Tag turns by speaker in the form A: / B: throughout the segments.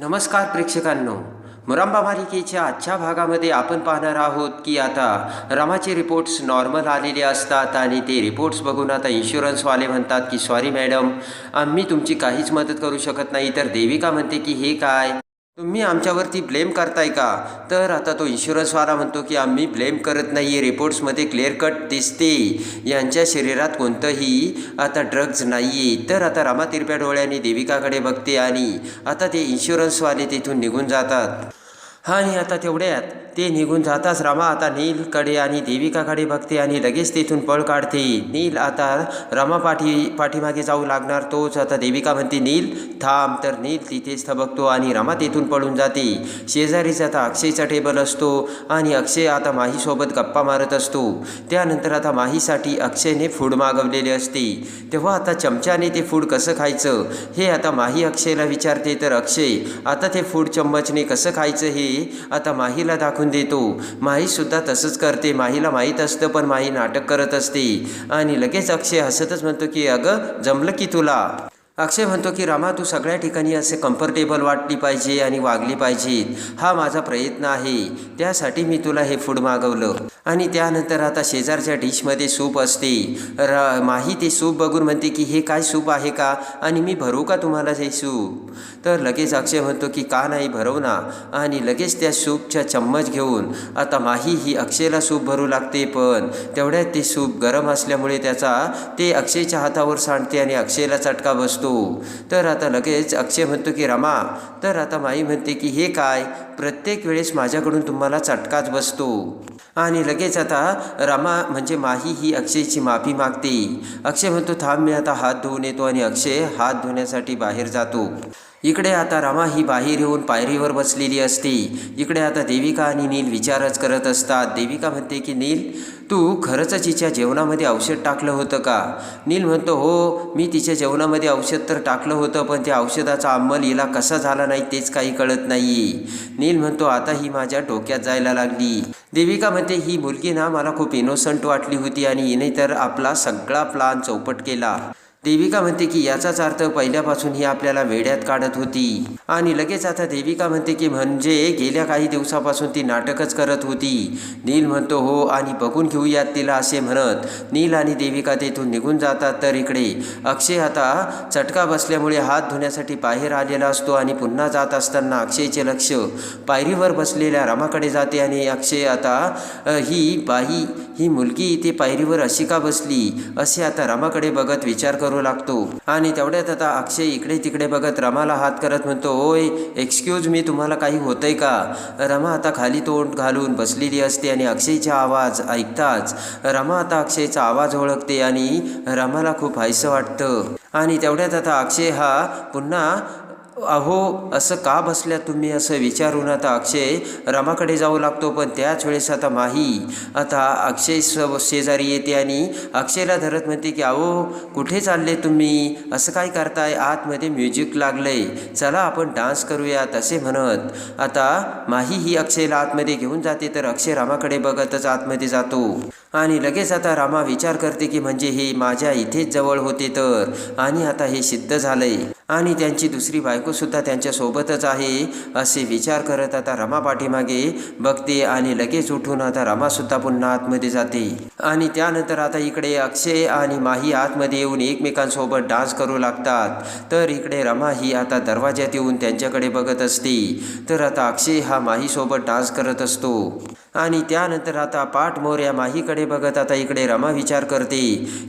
A: नमस्कार प्रेक्षकांनो. मुरांबा मालिकेच्या आजच्या भागामध्ये आपण पाहणार आहोत की आता रमाचे रिपोर्ट्स नॉर्मल आलेले असतात आणि ते रिपोर्ट्स बघून आता इन्शुरन्सवाले म्हणतात की सॉरी मॅडम आम्ही तुमची काहीच मदत करू शकत नाही. तर देविका म्हणते की हे काय? तुम्ही आमच्यावरती ब्लेम करताय का? तर आता तो इन्शुरन्सवाला म्हणतो की आम्ही ब्लेम करत नाही आहे रिपोर्ट्समध्ये क्लिअर कट दिसते. यांच्या शरीरात कोणतंही आता ड्रग्ज नाही आहे तर आता रामा तिरप्या डोळ्यांनी देविकाकडे बघते आणि आता ते इन्शुरन्सवाले तिथून निघून जातात. आणि आता तेवढ्यात. ते निघून जाताच रमा आता नीलकडे आणि देविकाकडे बघते आणि लगेच तिथून पळ काढते. नील आता रमा पाठी पाठीमागे जाऊ लागणार तोच. आता देविका म्हणते नील थांब. तर नील तिथेच थबकतो आणि रमा तेथून पळून जाते. शेजारीच आता अक्षयचा टेबल असतो आणि अक्षय आता माहीसोबत गप्पा मारत असतो. त्यानंतर आता माहीसाठी अक्षयने फूड मागवलेले असते. तेव्हा आता चमच्याने ते फूड कसं खायचं? हे आता माही अक्षयला विचारते. तर अक्षय आता ते फूड चम्मचने कसं खायचं हे? आता माहीला दाखवून देतो. माहीसुद्धा तसंच करते. माहीला माहीत असतं पण माही नाटक करत असते. आणि लगेच अक्षय हसतच म्हणतो की अगं जमलं की तुला? अक्षय म्हणतो की रामा तू सगळ्या ठिकाणी असे कम्फर्टेबल वाटली पाहिजे आणि वागली पाहिजे. हा माझा प्रयत्न आहे. त्यासाठी मी तुला हे फूड मागवलं. आणि त्यानंतर आता शेजारच्या डिशमध्ये सूप असते. र माही ते सूप बघून म्हणते की हे काय सूप आहे का? आणि मी भरू का तुम्हाला हे सूप? तर लगेच अक्षय म्हणतो की का नाही भरव ना. आणि लगेच त्या सूपच्या चम्मच घेऊन आता माही ही अक्षयला सूप भरू लागते पण. तेवढ्यात ते सूप गरम असल्यामुळे त्याचा ते अक्षयच्या हातावर सांडते आणि अक्षयला चटका बसतो. तर आता लगेच अक्षय म्हणतो की रमा तर आता माई म्हणते की हे काय? प्रत्येक वेळेस माझ्याकडून तुम्हाला चटकाच बसतो. आणि लगेच आता रमा म्हणजे माही ही अक्षयची माफी मागते. अक्षय म्हणतो थांब मी आता हात धुवून येतो. आणि अक्षय हात धुण्यासाठी बाहेर जातो. इकडे आता रमा ही बाहेर येऊन पायरीवर बसलेली असते. इकडे आता देविका आणि नील विचारच करत असतात. देविका म्हणते की नील तू खरंच तिच्या जेवणामध्ये औषध टाकलं होतं का? नील म्हणतो हो मी तिच्या जेवणामध्ये औषध तर टाकलं होतं पण त्या औषधाचा अंमल हिला कसा झाला नाही तेच काही कळत नाही. नील म्हणतो आता ही माझ्या डोक्यात जायला लागली. देविका म्हणते ही मुलगी ना मला खूप इनोसंट वाटली होती आणि हिने तर आपला सगळा प्लान चौपट केला. देविका म्हणते की याचाच अर्थ पहिल्यापासून ही आपल्याला वेड्यात काढत होती. आणि लगेच आता देविका म्हणते की म्हणजे गेल्या काही दिवसापासून ती नाटकच करत होती. नील म्हणतो हो आणि बघून घेऊयात तिला असे म्हणत नील आणि देविका तेथून निघून जातात तर इकडे. अक्षय आता चटका बसल्यामुळे हात धुण्यासाठी बाहेर आलेला असतो आणि पुन्हा जात असताना अक्षयचे लक्ष पायरीवर बसलेल्या रमाकडे जाते आणि अक्षय आता ही बाई ही मुलगी इथे पायरीवर अशी का बसली? असे आता रमाकडे बघत विचार करू लागतो. आणि तेवढ्यात आता अक्षय इकडे तिकडे बघत रमाला हात करत म्हणतो ओय एक्सक्यूज मी तुम्हाला काही होतंय का? रमा आता खाली तोंड घालून बसलेली असते आणि अक्षयचा आवाज ऐकताच रमा आता अक्षयचा आवाज ओळखते आणि रमाला खूप हायसं वाटतं. आणि तेवढ्यात आता अक्षय हा पुन्हा अहो असं का बसल्या तुम्ही? असं विचारून आता अक्षय रमाकडे जाऊ लागतो पण त्याच वेळेस आता माही आता अक्षय स शेजारी येते आणि अक्षयला धरत म्हणते की अहो कुठे चालले तुम्ही? असं काय करताय? आतमध्ये म्युझिक लागलंय. चला आपण डान्स करूयात असे म्हणत. आता माही ही अक्षयला आतमध्ये घेऊन जाते तर अक्षय रामाकडे बघतच आतमध्ये जातो. आणि लगेच आता रामा विचार करते की म्हणजे हे माझ्या इथेच जवळ होते तर? आणि आता हे सिद्ध झालंय. आणि त्यांची दुसरी बायकोसुद्धा त्यांच्यासोबतच आहे असे विचार करत आता रमा पाठीमागे बघते आणि लगेच उठून आता रमासुद्धा पुन्हा आतमध्ये जाते. आणि त्यानंतर आता इकडे अक्षय आणि माही आतमध्ये येऊन एकमेकांसोबत डान्स करू लागतात. तर इकडे रमा ही आता दरवाज्यात येऊन त्यांच्याकडे बघत असते. तर आता अक्षय हा माहीसोबत डान्स करत असतो. आणि त्यानंतर आता पाठमोऱ्या या माहीकडे बघत आता इकडे रमा विचार करते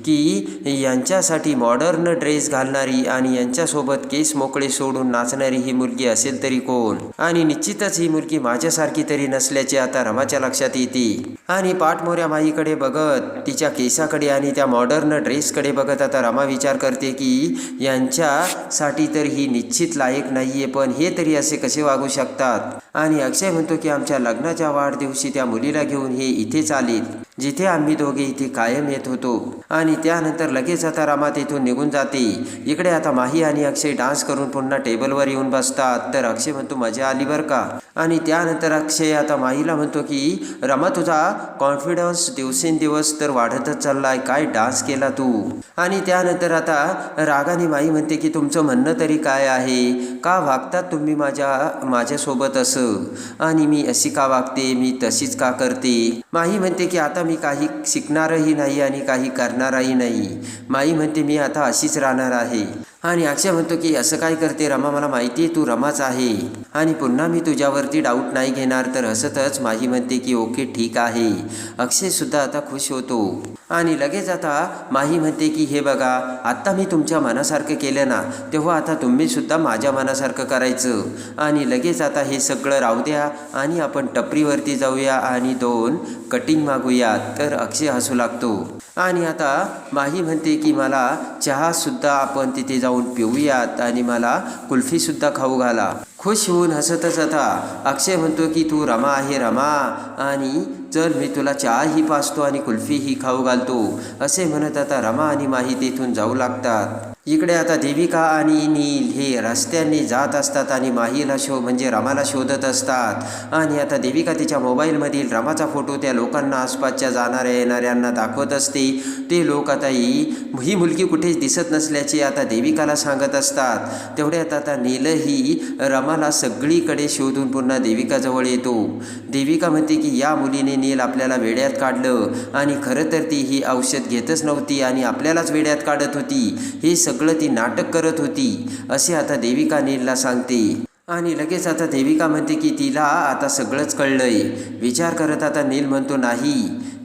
A: की यांच्यासाठी मॉडर्न ड्रेस घालणारी आणि यांच्यासोबत केस मोकळे सोडून नाचणारी ही मुलगी असेल तरी कोण? आणि निश्चितच ही मुलगी माझ्यासारखी तरी नसल्याचे आता रमाच्या लक्षात येते. आणि पाठमोऱ्या माईकडे बघत तिच्या केसाकडे आणि त्या मॉडर्न ड्रेसकडे बघत आता रमा विचार करते की यांच्यासाठी तर ही निश्चित लायक नाहीये पण हे तरी असे कसे वागू शकतात? आणि अक्षय म्हणतो की आमच्या लग्नाच्या वाढदिवशी त्या मुलीला घेऊन हे इथेच आलेत जिथे आम्ही दोघे इथे कायम येत होतो. आणि त्यानंतर लगेच आता रमा तिथून निघून जाते. इकडे आता माही आणि अक्षय डान्स करून पुन्हा टेबलवर येऊन बसतात. तर अक्षय म्हणतो मजा आली बरं का? आणि त्यानंतर अक्षय आता माहीला म्हणतो की रमा तुझा कॉन्फिडन्स दिवसेंदिवस तर वाढतच चाललाय. काय डान्स केला तू? आणि त्यानंतर आता रागाने माई म्हणते की तुमचं म्हणणं तरी काय आहे? का वागतात तुम्ही माझ्या माझ्यासोबत असं? आणि मी अशी का वागते? मी तशीच का करते? माही म्हणते की आता आता मी काही शिकणारही नाही आणि काही करणारही नाही. माई म्हणते मी आता अशीच राहणार आहे. आणि अक्षय म्हणतो की असं काय करते रमा? मला माहिती आहे तू रमाच आहे. आणि पुन्हा मी तुझ्यावरती डाऊट नाही घेणार तर हसतच माही म्हणते की ओके ठीक आहे. अक्षय सुद्धा आता खुश होतो. आणि लगेच आता माही म्हणते की हे बघा आत्ता मी तुमच्या मनासारखं केलं ना तेव्हा आता तुम्ही सुद्धा माझ्या मनासारखं करायचं. आणि लगेच आता हे सगळं राहू द्या आणि आपण टपरीवरती जाऊया आणि दोन कटिंग मागूयात तर अक्षय हसू लागतो. आणि आता माही म्हणते की मला चहासुद्धा आपण तिथे जाऊन पिऊयात आणि मला कुल्फीसुद्धा खाऊ घाला. खुश होऊन हसतच आता अक्षय म्हणतो की तू रमा आहे रमा. आणि चल मी तुला चहाही पाचतो आणि कुल्फीही खाऊ घालतो असे म्हणत आता रमा आणि माही तेथून जाऊ लागतात. इकडे आता देविका आणि नील हे रस्त्याने जात असतात आणि माहीला शो म्हणजे रमाला शोधत असतात. आणि आता देविका तिच्या मोबाईलमधील रमाचा फोटो त्या लोकांना आसपासच्या जाणाऱ्या येणाऱ्यांना दाखवत असते. ते लोक आता ही ही मुलगी कुठेच दिसत नसल्याचे आता देविकाला सांगत असतात. तेवढ्यात आता नीलही रमाला सगळीकडे शोधून पुन्हा देविकाजवळ येतो. देविका म्हणते की या मुलीने नील आपल्याला वेड्यात काढलं आणि खरं तर ती ही औषध घेतच नव्हती आणि आपल्यालाच वेड्यात काढत होती. हे सगळं ती नाटक करत होती असे आता देविका नीलला सांगते. आणि लगेच आता देविका म्हणते की तिला आता सगळंच कळलंय. विचार करत आता नील म्हणतो नाही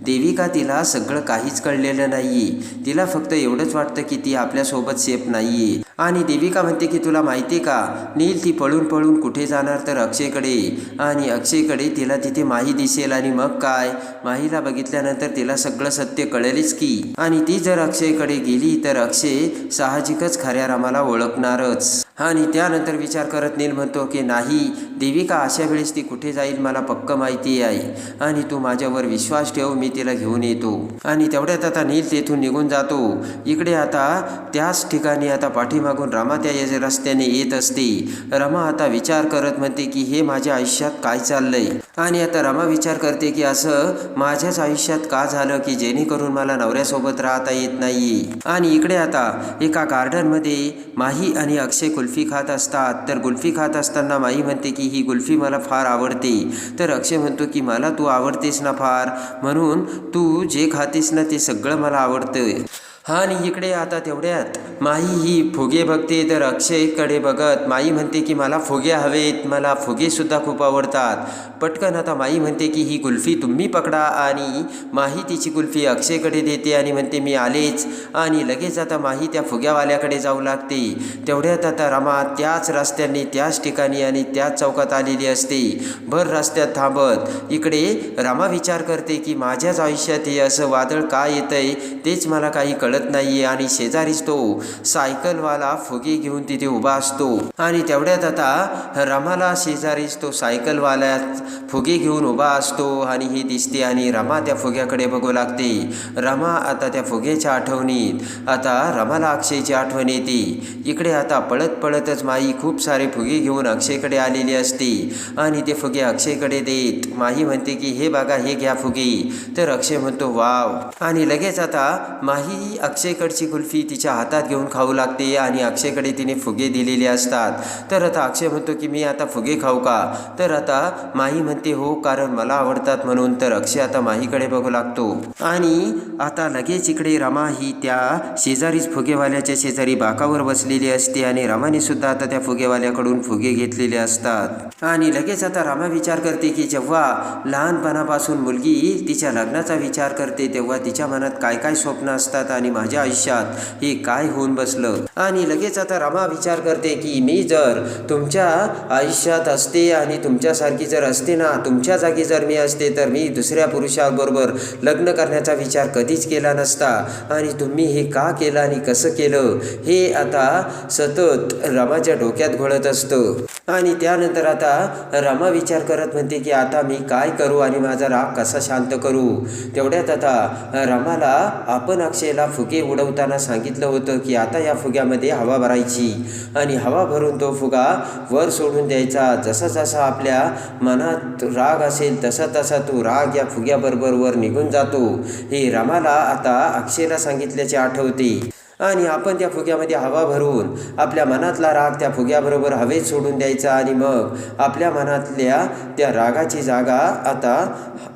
A: देविका तिला सगळं काहीच कळलेलं नाही तिला फक्त एवढंच वाटतं की ती आपल्यासोबत सेफ नाहीये. आणि देविका म्हणते की तुला माहिती का? नील ती पळून पळून कुठे जाणार तर अक्षयकडे? आणि अक्षयकडे तिला तिथे माही दिसेल आणि मग काय? माहीला बघितल्यानंतर तिला सगळं सत्य कळेलच की. आणि ती जर अक्षयकडे गेली तर अक्षय साहजिकच खऱ्या रामाला ओळखणारच. आणि त्यानंतर विचार करत नील म्हणतो की नाही देविका अशा वेळेस ती कुठे जाईल मला पक्क माहिती आहे. आणि तू माझ्यावर विश्वास ठेव मी तिला घेऊन येतो. आणि तेवढ्यात आता नील तेथून निघून जातो. इकडे आता त्याच ठिकाणी आता पाठीमागून रमा त्या रस्त्याने येत असते. रमा आता विचार करत म्हणते की हे माझ्या आयुष्यात काय चाललंय? आणि आता रमा विचार करते की असं माझ्याच आयुष्यात का झालं की जेणेकरून मला नवऱ्यासोबत राहता येत नाहीये? आणि इकडे आता एका गार्डनमध्ये माही आणि अक्षय कुल्फी खात असतात. तर कुल्फी खात असताना माही म्हणते की ही कुल्फी मला फार आवडते. तर अक्षय म्हणतो की मला तू आवडतेस ना फार. म्हणून तू जे खातेस ना ते सगळं मला आवडतं हा आणि इकडे आता तेवढ्यात. माई ही फुगे बघते तर अक्षयकडे बघत. माई म्हणते की मला फुगे हवेत. मला फुगेसुद्धा खूप आवडतात. पटकन आता माई म्हणते की ही कुल्फी तुम्ही पकडा. आणि माही तिची कुल्फी अक्षयकडे देते आणि म्हणते मी आलेच. आणि लगेच आता माही त्या फुग्यावाल्याकडे जाऊ लागते. तेवढ्यात आता रमा त्याच रस्त्याने त्याच ठिकाणी आणि त्याच चौकात आलेली असते. भर रस्त्यात थांबत. इकडे रमा विचार करते की माझ्याच आयुष्यात हे असं वादळ का येतंय? तेच मला काही कळत नाहीये आणि शेजारीच तो सायकलवाला फुगे घेऊन तिथे उभा असतो. आणि तेवढ्यात आता रमाला शेजारीच तो सायकलवाल्यात फुगे घेऊन उभा असतो आणि ही दिसते आणि रमा त्या फुग्याकडे बघू लागते. रमा आता त्या फुग्याच्या आठवणीत आता रमाला अक्षयची आठवण येते. इकडे आता पळत पळतच माई खूप सारे फुगे घेऊन अक्षयकडे आलेली असते आणि ते फुगे अक्षयकडे देत माही म्हणते की हे बघा हे घ्या फुगे. तर अक्षय म्हणतो वाव. आणि लगेच आता माही अक्षयकडची कुल्फी तिच्या हातात घेऊन खाऊ लागते आणि अक्षयकडे तिने फुगे दिलेले असतात. तर आता अक्षय म्हणतो की मी आता फुगे खाऊ का? तर आता माही म्हणते हो कारण मला आवडतात म्हणून. तर अक्षय आता माहीकडे बघू लागतो. आणि आता लगेच इकडे रमा ही त्या शेजारीच फुगेवाल्याच्या शेजारी बाकावर बसलेली असते आणि रमाने सुद्धा आता त्या फुगेवाल्याकडून फुगे घेतलेले असतात. आणि लगेच आता रमा विचार करते की जेव्हा लहानपणापासून मुलगी तिच्या लग्नाचा विचार करते तेव्हा तिच्या मनात काय काय स्वप्न असतात आणि माझ्या आयुष्यात. हे काय होऊन बसलं? आणि लगेच आता रमा विचार करते की मी जर तुमच्या आयुष्यात असते आणि तुमच्यासारखी जर असते ना तुमच्या जागी जर मी असते तर मी दुसऱ्या पुरुषाबरोबर लग्न करण्याचा विचार कधीच केला नसता. आणि तुम्ही हे का केलं आणि कसं केलं? हे आता सतत रमाच्या डोक्यात घोळत असतं. आणि त्यानंतर आता रमा विचार करत म्हणते की आता मी काय करू आणि माझा राग कसा शांत करू? तेवढ्यात आता रमाला आपण अक्षयला फुगे उडवताना सांगितलं होतं की आता या फुग्यामध्ये हवा भरायची. आणि हवा भरून तो फुगा वर सोडून द्यायचा. जसा जसा आपल्या मनात राग असेल तसा तसा तो राग या फुग्याबरोबर वर निघून जातो. हे रामाला आता अक्षयला सांगितल्याचे आठवते. आणि आपण त्या फुग्यामध्ये हवा भरून आपल्या मनातला राग त्या फुग्याबरोबर हवेत सोडून द्यायचा आणि मग आपल्या मनातल्या त्या रागाची जागा आता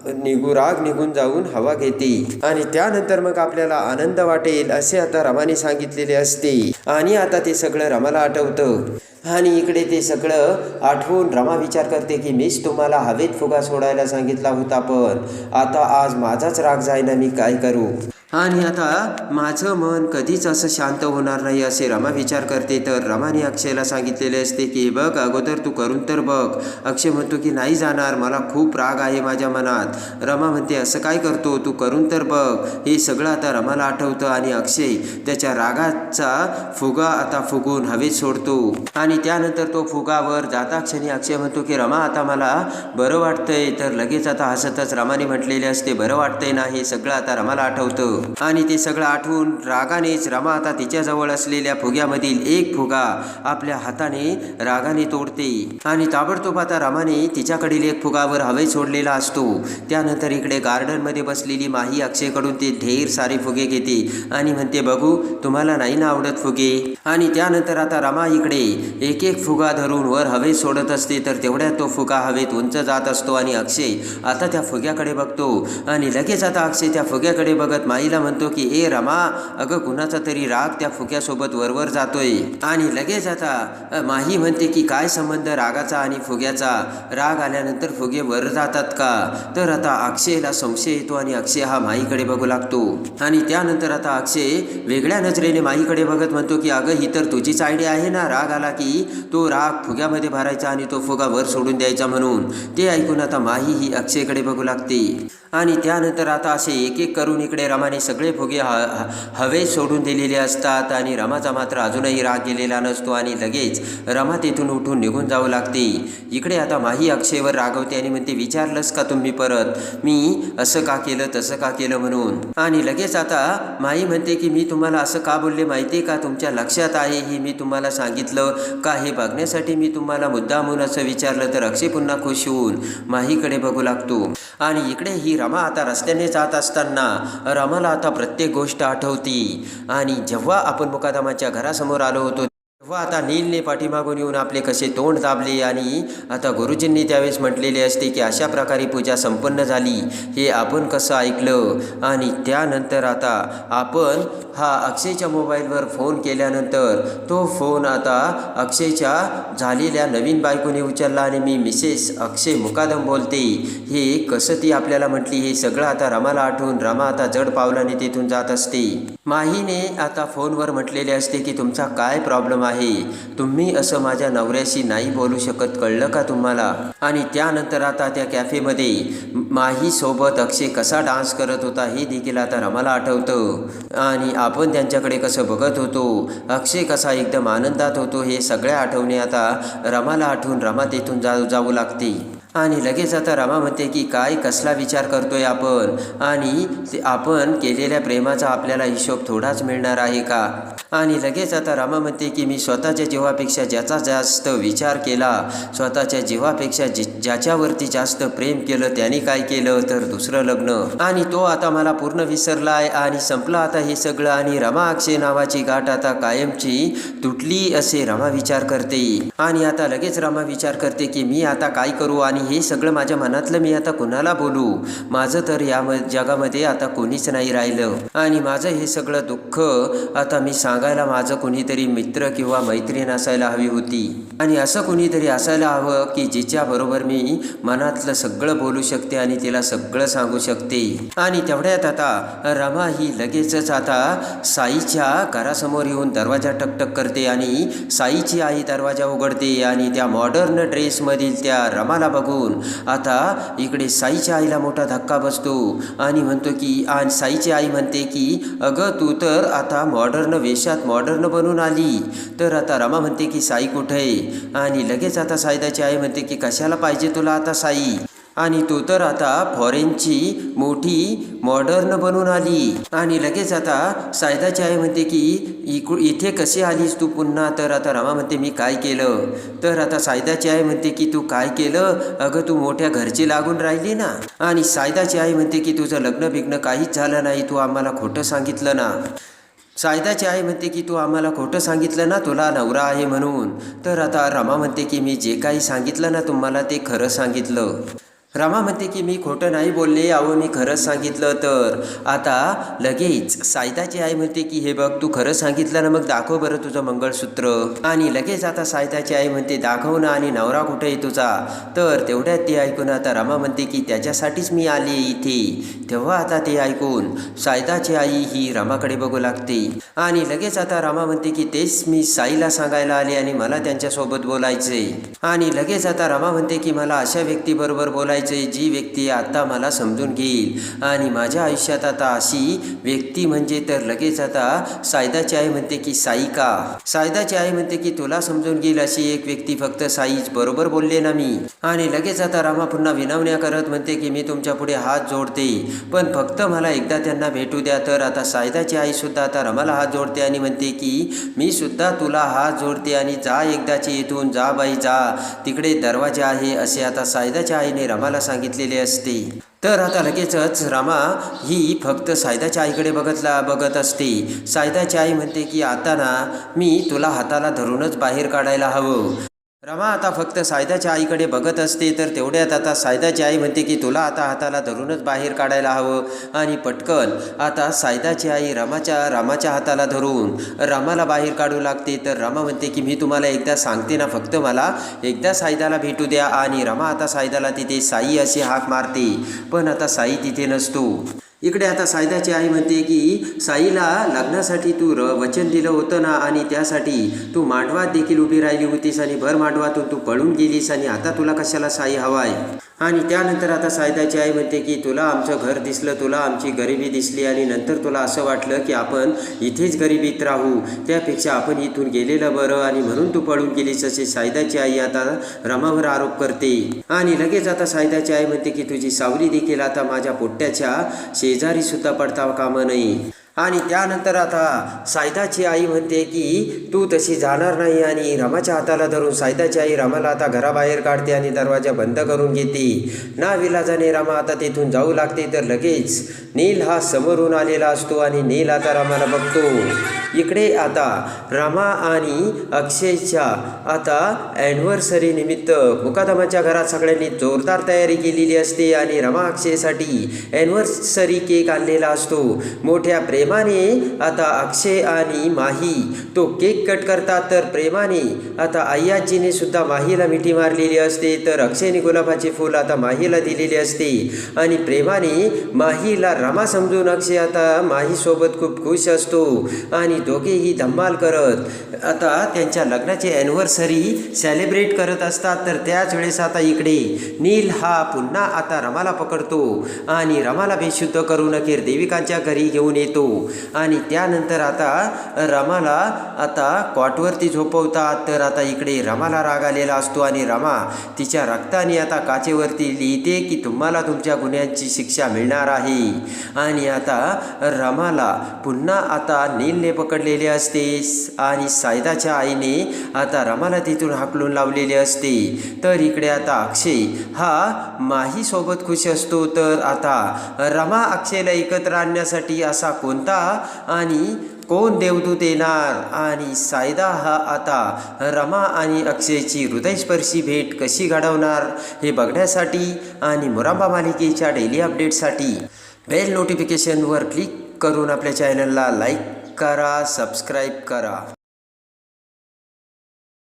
A: निघू राग निघून जाऊन हवा घेते आणि त्यानंतर मग आपल्याला आनंद वाटेल असे आता रमाने सांगितलेले असते. आणि आता ते सगळं रमाला आठवतं. आणि इकडे ते सगळं आठवून रमा विचार करते की मीच तुम्हाला हवेत फुगा सोडायला सांगितला होता पण आता आज माझाच राग जायना मी काय करू? आणि आता माझं मन कधीच असं शांत होणार नाही असे रमा विचार करते. तर रमाने अक्षयला सांगितलेले असते की बघ अगोदर तू करून तर बघ. अक्षय म्हणतो की नाही जाणार मला खूप राग आहे माझ्या मनात. रमा म्हणते असं काय करतो? तू करून तर बघ. हे सगळं आता रमाला आठवतं आणि अक्षय त्याच्या रागाचा फुगा आता फुगून हवेत सोडतो. आणि आणि त्यानंतर तो फुगावर जाता क्षणी अक्षय म्हणतो की रमा आता मला बरं वाटतंय. तर लगेच आता हसतच रमाने म्हटलेले असते बरं वाटतंय ना हे सगळं आता रमाला आठवतं. आणि ते सगळं आठवून रागानेच रमा आता तिच्याजवळ असलेल्या फुग्यामधील एक फुगा आपल्या हाताने रागाने तोडते. आणि ताबडतोब आता रमाने तिच्याकडील एक फुगावर हवे सोडलेला असतो. त्यानंतर इकडे गार्डनमध्ये बसलेली माही अक्षयकडून ते ढेर सारे फुगे घेते आणि म्हणते बघू तुम्हाला नाही ना आवडत फुगे? आणि त्यानंतर आता रमा इकडे एक एक फुगा धरून वर हवेत सोडत असते तर तेवढ्यात तो फुगा हवेत उंच जात असतो आणि अक्षय आता त्या फुग्याकडे बघतो. आणि लगेच आता अक्षय त्या फुग्याकडे बघत माईला म्हणतो की ए रमा अगं कुणाचा तरी राग त्या फुग्यासोबत वरवर जातोय. आणि लगेच आता माही म्हणते की काय संबंध रागाचा आणि फुग्याचा? राग आल्यानंतर फुगे वर जातात का? तर आता अक्षयला संशय येतो आणि अक्षय हा माईकडे बघू लागतो. आणि त्यानंतर आता अक्षय वेगळ्या नजरेने माईकडे बघत म्हणतो की अगं ही तर तुझीच आयडिया आहे ना राग आला की तो राग फुग्यामध्ये भरायचा आणि तो फुगा वर सोडून द्यायचा म्हणून. ते ऐकून आता माही ही अक्षयकडे बघू लागते. आणि त्यानंतर आता असे एक एक करून इकडे रमाने सगळे फुगे ह हवेत सोडून दिलेले असतात आणि रमाचा मात्र अजूनही राग गेलेला नसतो आणि लगेच रमा तेथून उठून निघून जावं लागते. इकडे आता माही अक्षयवर रागवते आणि म्हणते विचारलंस का तुम्ही परत? मी असं का केलं तसं का केलं म्हणून? आणि लगेच आता माई म्हणते की मी तुम्हाला असं का बोलले? माहिती आहे का? तुमच्या लक्षात आहे ही मी तुम्हाला सांगितलं. का हे बघण्यासाठी मी तुम्हाला मुद्दामून असं विचारलं तर अक्षय पुन्हा खुश होऊन माहीकडे बघू लागतो. आणि इकडे ही रमा आता रस्त्याने जात असताना रमाला आता प्रत्येक गोष्ट आठवती. आणि जेव्हा आपण मुकादमाच्या घरासमोर आलो होतो व आता नीलने पाठीमागून येऊन आपले कसे तोंड दाबले आणि आता गुरुजींनी त्यावेळेस म्हटलेले असते की अशा प्रकारे पूजा संपन्न झाली हे आपण कसं ऐकलं? आणि त्यानंतर आता आपण हा अक्षयच्या मोबाईलवर फोन केल्यानंतर तो फोन आता अक्षयच्या झालेल्या नवीन बायकोने उचलला आणि मी मिसेस अक्षय मुकादम बोलते. हे कसं ती आपल्याला म्हटली हे सगळं आता रमाला आठवून रमा आता जड पावलाने तिथून जात असते. माहीने आता फोनवर म्हटलेले असते की तुमचा काय प्रॉब्लेम आहे? तुम्ही असं माझ्या नवऱ्याशी नाही बोलू शकत कळलं का तुम्हाला? आणि त्यानंतर आता त्या कॅफेमध्ये माहीसोबत अक्षय कसा डान्स करत होता हे देखील आता रमाला आठवतं. आणि आपण त्यांच्याकडे कसं बघत होतो अक्षय कसा एकदम आनंदात होतो हे सगळ्या आठवणी आता रमाला आठवून रमा तेथून जा जाऊ लागते. आणि लगेच आता रमा म्हणते की काय कसला विचार करतोय आपण? आणि ते आपण केलेल्या प्रेमाचा आपल्याला हिशोब थोडाच मिळणार आहे का? आणि लगेच आता रामा म्हणते की मी स्वतःच्या जीवापेक्षा ज्याचा जास्त विचार केला स्वतःच्या जीवापेक्षा जी ज्याच्यावरती जास्त प्रेम केलं त्याने काय केलं? तर दुसरं लग्न. आणि तो आता मला पूर्ण विसरला आहे आणि संपलं आता हे सगळं आणि रमा अक्षय नावाची गाठ आता कायमची तुटली असे रमा विचार करते. आणि आता लगेच रमा विचार करते की मी आता काय करू आणि हे सगळं माझ्या मनातलं मी आता कुणाला बोलू? माझं तर या जगामध्ये आता कोणीच नाही राहिलं. आणि माझं हे सगळं दुःख आता मी सांग सांगायला माझं कोणीतरी मित्र किंवा मैत्रीण असायला हवी होती. आणि असं कोणीतरी असायला हवं की जिच्याबरोबर मी मनातलं सगळं बोलू शकते आणि तिला सगळं सांगू शकते. आणि तेवढ्यात आता रमा ही लगेचच आता साईच्या घरासमोर येऊन दरवाजा टकटक करते आणि साईची आई दरवाजा उघडते आणि त्या मॉडर्न ड्रेसमधील त्या रमाला बघून आता इकडे साईच्या आईला मोठा धक्का बसतो. आणि म्हणतो की आणि साईची आई म्हणते की अगं तू तर आता मॉडर्न दिवसात मॉडर्न बनून आली. तर आता रमा म्हणते की साई कुठे आहे? आणि लगेच आता साईदाची आई म्हणते की कशाला पाहिजे तुला आता साई? आणि तो तर आता फॉरेनची मोठी मॉडर्न बनून आली. आणि लगेच आता सायदाची आई म्हणते की इकु इथे कशी आलीस तू पुन्हा? तर आता रमा म्हणते मी काय केलं? तर आता सायदाची आई म्हणते की तू काय केलं? अगं तू मोठ्या घरची लागून राहिली ना. आणि सायदाची आई म्हणते की तुझं लग्न बिग्न काहीच झालं नाही. तू आम्हाला खोटं सांगितलं ना. सायदाची आई म्हणते की तू आम्हाला खोटं सांगितलं ना तुला नवरा आहे म्हणून. तर आता रमा म्हणते की मी जे काही सांगितलं ना तुम्हाला ते खरं सांगितलं. रमा म्हणते की मी खोटं नाही बोलले अहो मी खरंच सांगितलं तर. आता लगेच सायदाची आई म्हणते की हे बघ तू खरं सांगितलं ना मग दाखव बरं तुझं मंगळसूत्र. आणि लगेच आता सायताची आई म्हणते दाखव ना आणि नवरा कुठे आहे तुझा? तर तेवढ्यात ते ऐकून आता रमा म्हणते की त्याच्यासाठीच मी आली इथे. तेव्हा आता ते ऐकून सायदाची आई ही रमाकडे बघू लागते. आणि लगेच आता रमा म्हणते की तेच मी साईला सांगायला आले आणि मला त्यांच्यासोबत बोलायचे आणि लगेच आता रमा म्हणते की मला अशा व्यक्तीबरोबर बोलायचं जी व्यक्ती आता मला समजून घेईल आणि माझ्या आयुष्यात आता अशी व्यक्ती म्हणजे तर लगेच आता सायदाची आई म्हणते की साई का? सायदाची आई म्हणते की तुला समजून घेईल अशी एक व्यक्ती फक्त साईच. बरोबर बोलले ना मी. आणि लगेच आता रामा पुन्हा विनवण्या करत म्हणते की मी तुमच्यापुढे हात जोडते. पण फक्त मला एकदा त्यांना भेटू द्या. तर आता सायदाची आई सुद्धा आता रमाला हात जोडते आणि म्हणते की मी सुद्धा तुला हात जोडते आणि जा एकदाची इथून. जा बाई जा. तिकडे दरवाजा आहे. असे आता सायदाच्या आईने रामाला सांगितलेले असते. तर आता लगेचच रामा ही फक्त सायदाच्या आईकडे बघतला बघत असते. सायदाची आई म्हणते की आता ना मी तुला हाताला धरूनच बाहेर काढायला हवं. रमा आता फक्त सायदाच्या आईकडे बघत असते तर तेवढ्यात आता सायदाची आई म्हणते की तुला आता हाताला धरूनच बाहेर काढायला हवं. आणि पटकन आता सायदाची आई रमाच्या रामाच्या हाताला धरून रामाला बाहेर काढू लागते. तर रमा म्हणते की मी तुम्हाला एकदा सांगते ना फक्त मला एकदा सायदाला भेटू द्या. आणि रमा आता सायदाला तिथे साई अशी हाक मारते. पण आता साई तिथे नसतो. इकडे आता सायदाची आई म्हणते की साईला लग्नासाठी तू र वचन दिलं होतं ना आणि त्यासाठी तू मांडवात देखील उभी राहिली होतीस आणि भर मांडवातून तू पळून गेलीस आणि आता तुला कशाला साई हवाय? आणि त्यानंतर आता सायदाची आई म्हणते की तुला आमचं घर दिसलं तुला आमची गरिबी दिसली आणि नंतर तुला असं वाटलं की आपण इथेच गरिबीत राहू. त्यापेक्षा आपण इथून गेलेलं बरं आणि म्हणून तू पळून गेलीस असे सायदाची आई आता रमावर आरोप करते. आणि लगेच आता सायदाची आई म्हणते की तुझी सावली देखील आता माझ्या पोट्ट्याच्या शेजारी सुद्धा पडता कामा नये. आणि त्यानंतर आता सायदाची आई म्हणते की तू तशी जाणार नाही आणि रामाच्या हाताला धरून सायदाची आई रामाला आता घराबाहेर काढते आणि दरवाजा बंद करून घेते. ना विलाजाने रामा आता तेथून जाऊ लागते तर लगेच. नील हा समोरून आलेला असतो आणि नील आता रामाला बघतो. इकडे आता रमा आणि अक्षयच्या आता ॲनिव्हर्सरी निमित्त मुकादमाच्या घरात सगळ्यांनी जोरदार तयारी केलेली असते आणि रमा अक्षयसाठी ॲनिव्हर्सरी केक आणलेला असतो. मोठ्या प्रेम प्रेमाने आता अक्षय आणि माही तो केक कट करतात. तर प्रेमाने आता अय्याजीने सुद्धा माहीला मिठी मारलेली असते. तर अक्षयने गुलाबाचे फूल आता माहीला दिलेले असते. आणि प्रेमाने माहीला रमा समजून अक्षय आता माहीसोबत खूप खुश असतो. आणि दोघेही धम्माल करत आता त्यांच्या लग्नाची ॲनिव्हर्सरी सेलिब्रेट करत असतात. तर त्याच वेळेस आता इकडे नील हा पुन्हा आता रमाला पकडतो. आणि रमाला बेशुद्ध करून अखेर देविकांच्या घरी घेऊन येतो. आणि त्यानंतर आता रमाला आता कॉटवरती झोपवतात. तर आता इकडे रमाला राग आलेला असतो आणि रमा तिच्या रक्ताने आता काचेवरती लिहिते की तुम्हाला तुमच्या गुन्ह्यांची शिक्षा मिळणार आहे. आणि आता रमाला पुन्हा आता नीलने पकडलेले असते आणि सायदाच्या आईने आता रमाला तिथून हाकलून लावलेले असते. तर इकडे आता अक्षय हा माहीसोबत खुश असतो. तर आता रमा अक्षयला एकत्र आणण्यासाठी असा कोण कोणता आणि कोण देवदूत येणार? आणि सायदा हा आता रमा आणि अक्षयची हृदयस्पर्शी भेट कशी घडवणार? हे बघण्यासाठी आणि मुरांबा मालिकेच्या डेली अपडेटसाठी बेल नोटिफिकेशनवर क्लिक करून आपल्या चॅनलला लाईक करा सबस्क्राईब करा.